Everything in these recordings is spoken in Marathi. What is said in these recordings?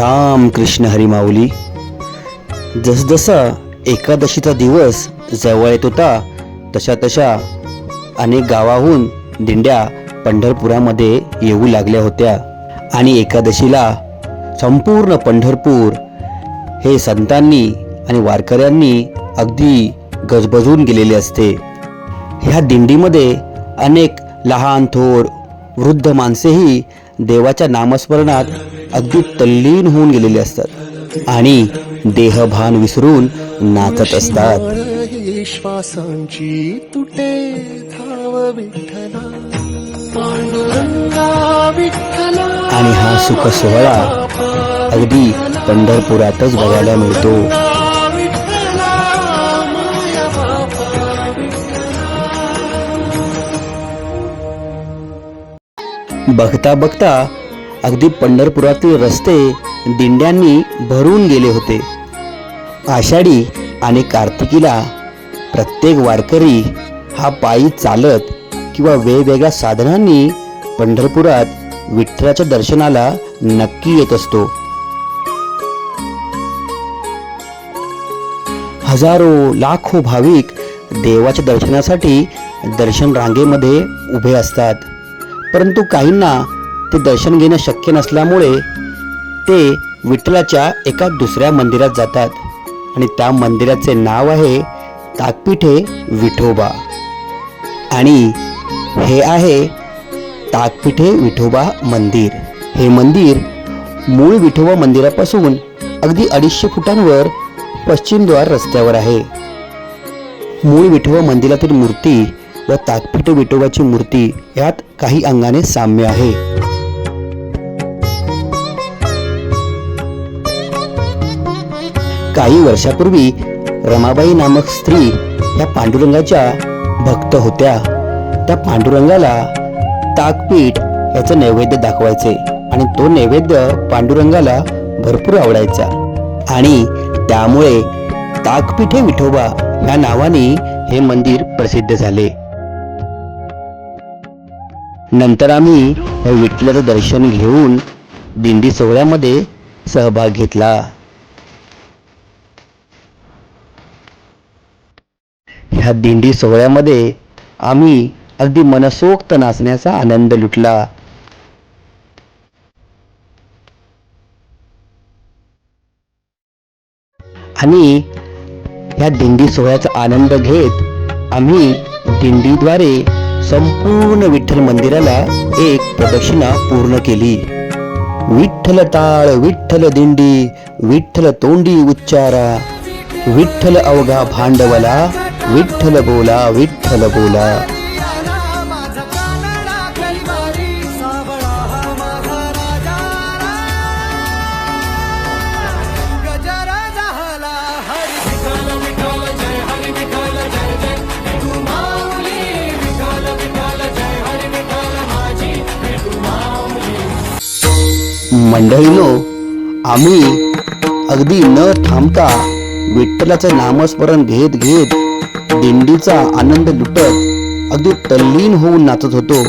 राम कृष्ण हरिमाऊली जसजसा एकादशीचा दिवस जवळ येत होता तशा तशा अनेक गावाहून दिंड्या पंढरपुरामध्ये येऊ लागल्या होत्या. आणि एकादशीला संपूर्ण पंढरपूर हे संतांनी आणि वारकऱ्यांनी अगदी गजबजून गेलेले असते. ह्या दिंडीमध्ये अनेक लहान थोर वृद्ध माणसेही देवाच्या नामस्मरणात अगदी तल्लीन होऊन गेलेले असतात आणि देहभान विसरून नाचत असतात. तुटे धाव विठ्ठला पांडुरंगा विठ्ठला आणि हा सुख सोहळा अगदी पंढरपुरातच बघायला मिळतो. बघता बघता अगदी पंढरपुरातील रस्ते दिंड्यांनी भरून गेले होते. आषाढी आणि कार्तिकीला प्रत्येक वारकरी हा पायी चालत किंवा वेगवेगळ्या साधनांनी पंढरपुरात विठ्ठलाच्या दर्शनाला नक्की येत असतो. हजारो लाखो भाविक देवाच्या दर्शनासाठी दर्शन रांगेमध्ये उभे असतात. परंतु काहींना ते दर्शन घेणं शक्य नसल्यामुळे ते विठ्ठलाच्या एका दुसऱ्या मंदिरात जातात. आणि त्या मंदिराचे नाव आहे ताकपिठे विठोबा. आणि हे आहे ताकपिठे विठोबा मंदिर. हे मंदिर मूळ विठोबा मंदिरापासून अगदी अडीचशे फुटांवर पश्चिमद्वार रस्त्यावर आहे. मूळ विठोबा मंदिरातील मूर्ती व ताकपिठ विठोबाची मूर्ती यात काही अंगाने साम्य आहे. काही वर्षापूर्वी रमाबाई नामक स्त्री या पांडुरंगाच्या भक्त होत्या. त्या पांडुरंगाला ताकपीठ याचं नैवेद्य दाखवायचे आणि तो नैवेद्य पांडुरंगाला भरपूर आवडायचा. आणि त्यामुळे ताकपिठे विठोबा या नावाने हे मंदिर प्रसिद्ध झाले. नंतर आम्ही या विठ्ठलाचं दर्शन घेऊन दिंडी सोहळ्यामध्ये सहभाग घेतला. ह्या दिंडी सोहळ्यामध्ये आम्ही अगदी मनसोक्त नाचण्याचा आनंद लुटला. आणि ह्या दिंडी सोहळ्याचा आनंद घेत आम्ही दिंडीद्वारे संपूर्ण विठ्ठल मंदिराला एक प्रदक्षिणा पूर्ण केली. विठ्ठल टाळ विठ्ठल दिंडी विठ्ठल तोंडी उच्चारा विठ्ठल अवघा भांडवला विठ्ठल बोला विठ्ठल बोला. मंडळीनो आम्ही अगदी न थांबता विठ्ठलाचं नामस्मरण घेत घेत दिंडीचा आनंद लुटत अगदी तल्लीन होऊन नाचत होतो.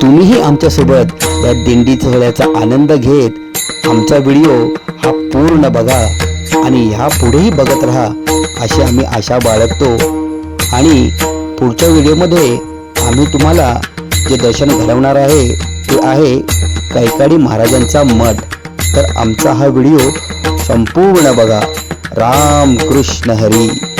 तुम्हीही आमच्यासोबत या दिंडी सोहळ्याचा आनंद घेत आमचा व्हिडिओ हा पूर्ण बघा आणि ह्या पुढेही बघत राहा अशी आम्ही आशा बाळगतो. आणि पुढच्या व्हिडिओमध्ये आम्ही तुम्हाला जे दर्शन घडवणार आहे ते आहे कैकाडी महाराजांचा मठ. तर आमचा हा व्हिडिओ संपूर्ण बघा. राम कृष्ण हरी.